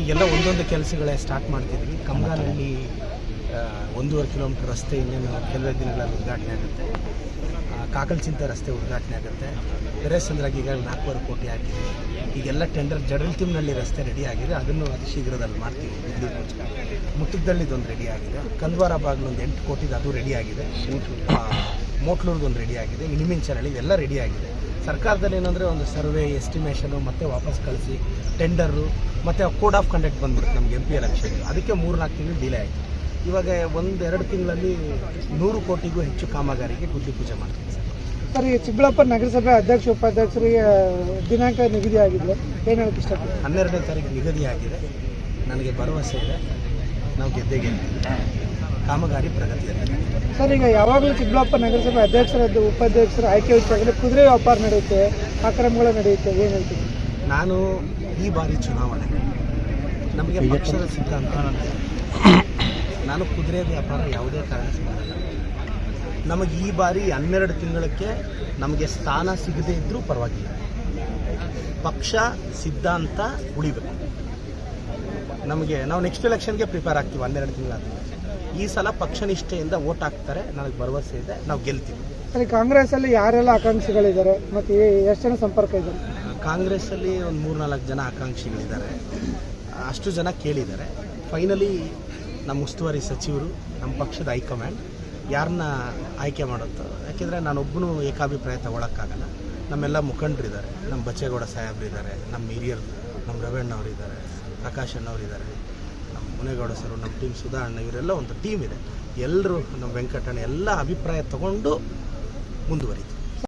ಈಗೆಲ್ಲ ಒಂದೊಂದು ಕೆಲಸಗಳೇ ಸ್ಟಾರ್ಟ್ ಮಾಡ್ತಿದ್ವಿ. ಕಂಗಾಲಲ್ಲಿ ಒಂದೂವರೆ ಕಿಲೋಮೀಟರ್ ರಸ್ತೆ ಇನ್ನೇನು ಕೆಲವೇ ದಿನಗಳಲ್ಲಿ ಉದ್ಘಾಟನೆ ಆಗುತ್ತೆ. ಕಾಕಲ್ಚಿಂತ ರಸ್ತೆ ಉದ್ಘಾಟನೆ ಆಗುತ್ತೆ. ಬೆರೆಸಂದ್ರಾಗ ಈಗಾಗಲೇ ನಾಲ್ಕೂವರೆ ಕೋಟಿ ಆಗಿದೆ. ಈಗೆಲ್ಲ ಟೆಂಡರ್ ಜಡಲ್ತಿಮ್ನಲ್ಲಿ ರಸ್ತೆ ರೆಡಿ ಆಗಿದೆ. ಅದನ್ನು ಅತಿ ಶೀಘ್ರದಲ್ಲಿ ಮಾಡ್ತೀವಿ ಮುಚ್ಚ ಮುಟ್ಟದಳ್ಳಿದೊಂದು ರೆಡಿ ಆಗಿದೆ. ಕಂದ್ವಾರ ಬಾಗಿಲೊಂದು ಎಂಟು ಕೋಟಿದು ಅದು ರೆಡಿ ಆಗಿದೆ. ಮೋಟ್ಲೂರ್ದೊಂದು ರೆಡಿ ಆಗಿದೆ. ಇನಿಮಿನ ಚರಳಿ ಇದೆಲ್ಲ ರೆಡಿ ಆಗಿದೆ. ಸರ್ಕಾರದಲ್ಲಿ ಏನಂದರೆ ಒಂದು ಸರ್ವೆ ಎಸ್ಟಿಮೇಷನು ಮತ್ತೆ ವಾಪಸ್ ಕಳಿಸಿ ಟೆಂಡರು ಮತ್ತು ಕೋಡ್ ಆಫ್ ಕಂಡಕ್ಟ್ ಬಂದ್ಬಿಟ್ಟು ನಮಗೆ ಎಂ ಪಿ ಎಲೆಕ್ಷನ್ ಅದಕ್ಕೆ ಮೂರು ನಾಲ್ಕು ತಿಂಗಳು ಡಿಲೇ ಆಯಿತು. ಇವಾಗ ಒಂದೆರಡು ಎರಡು ತಿಂಗಳಲ್ಲಿ ನೂರು ಕೋಟಿಗೂ ಹೆಚ್ಚು ಕಾಮಗಾರಿಗೆ ಗುದ್ದಿ ಪೂಜೆ ಮಾಡ್ತೀವಿ ಸರ್. ಸರ್ ಈ ಚಿಕ್ಕಬಳ್ಳಾಪುರ ನಗರಸಭೆ ಅಧ್ಯಕ್ಷ ಉಪಾಧ್ಯಕ್ಷರಿಗೆ ದಿನಾಂಕ ನಿಗದಿ ಆಗಿದೆ ಏನು ಹೇಳಕ್ಕೆ ಇಷ್ಟಪಡ್ತೀನಿ ಹನ್ನೆರಡನೇ ತಾರೀಕು ನಿಗದಿಯಾಗಿದೆ. ನನಗೆ ಭರವಸೆ ಇದೆ. ನಾವು ಗೆದ್ದೇ ಗೆದ್ದೆ. ಕಾಮಗಾರಿ ಪ್ರಗತಿಯಲ್ಲಿ. ಸರ್ ಈಗ ಯಾವಾಗಲೂ ಚಿಕ್ಕಬಳ್ಳಾಪುರ ನಗರಸಭೆ ಅಧ್ಯಕ್ಷರದ್ದು ಉಪಾಧ್ಯಕ್ಷರ ಆಯ್ಕೆ ವಿಚಾರದಲ್ಲಿ ಕುದುರೆ ವ್ಯಾಪಾರ ನಡೆಯುತ್ತೆ ಅಕ್ರಮಗಳು ನಡೆಯುತ್ತೆ ಏನು ಹೇಳ್ತೀನಿ ನಾನು ಈ ಬಾರಿ ಚುನಾವಣೆ. ನಮಗೆ ಪಕ್ಷದ ಸಿದ್ಧಾಂತ. ನಾನು ಕುದುರೆ ವ್ಯಾಪಾರ ಯಾವುದೇ ಕಾರಣ ಮಾಡಲ್ಲ. ನಮಗೆ ಈ ಬಾರಿ ಹನ್ನೆರಡು ತಿಂಗಳಕ್ಕೆ ನಮಗೆ ಸ್ಥಾನ ಸಿಗದೇ ಇದ್ದರೂ ಪರವಾಗಿಲ್ಲ. ಪಕ್ಷ ಸಿದ್ಧಾಂತ ಉಳಿಬೇಕು. ನಮಗೆ ನಾವು ನೆಕ್ಸ್ಟ್ ಎಲೆಕ್ಷನ್ಗೆ ಪ್ರಿಪೇರ್ ಆಗ್ತೀವಿ ಹನ್ನೆರಡು ತಿಂಗಳಾದ್ಮೇಲೆ. ಈ ಸಲ ಪಕ್ಷ ನಿಷ್ಠೆಯಿಂದ ಓಟ್ ಹಾಕ್ತಾರೆ. ನನಗೆ ಭರವಸೆ ಇದೆ. ನಾವು ಗೆಲ್ತೀವಿ. ಅಲ್ಲಿ ಕಾಂಗ್ರೆಸ್ ಅಲ್ಲಿ ಯಾರೆಲ್ಲ ಆಕಾಂಕ್ಷಿಗಳಿದ್ದಾರೆ? ಮತ್ತೆ ಎಷ್ಟು ಜನ ಸಂಪರ್ಕ ಇದ್ದಾರೆ ಕಾಂಗ್ರೆಸ್ಸಲ್ಲಿ ಒಂದು ಮೂರ್ನಾಲ್ಕು ಜನ ಆಕಾಂಕ್ಷಿಗಳಿದ್ದಾರೆ. ಅಷ್ಟು ಜನ ಕೇಳಿದ್ದಾರೆ. ಫೈನಲಿ ನಮ್ಮ ಉಸ್ತುವಾರಿ ಸಚಿವರು ನಮ್ಮ ಪಕ್ಷದ ಹೈಕಮಾಂಡ್ ಯಾರನ್ನ ಆಯ್ಕೆ ಮಾಡುತ್ತೋ ಯಾಕೆಂದರೆ ನಾನೊಬ್ಬನು ಏಕಾಭಿಪ್ರಾಯ ತಗೊಳಕ್ಕಾಗಲ್ಲ. ನಮ್ಮೆಲ್ಲ ಮುಖಂಡರಿದ್ದಾರೆ. ನಮ್ಮ ಬಚ್ಚೇಗೌಡ ಸಾಹೇಬ್ರಿದ್ದಾರೆ. ನಮ್ಮ ಹಿರಿಯರು ನಮ್ಮ ರವಣ್ಣವರಿದ್ದಾರೆ ಪ್ರಕಾಶ್ ಅಣ್ಣವರಿದ್ದಾರೆ. ನಮ್ಮ ಮುನೇಗೌಡ ಸರ್, ನಮ್ಮ ಟೀಮ್ ಸುಧಾ ಅಣ್ಣ, ಇವರೆಲ್ಲ ಒಂದು ಟೀಮ್ ಇದೆ. ಎಲ್ಲರೂ ನಮ್ಮ ವೆಂಕಟಣ್ಣ ಎಲ್ಲ ಅಭಿಪ್ರಾಯ ತಗೊಂಡು ಮುಂದುವರಿತು.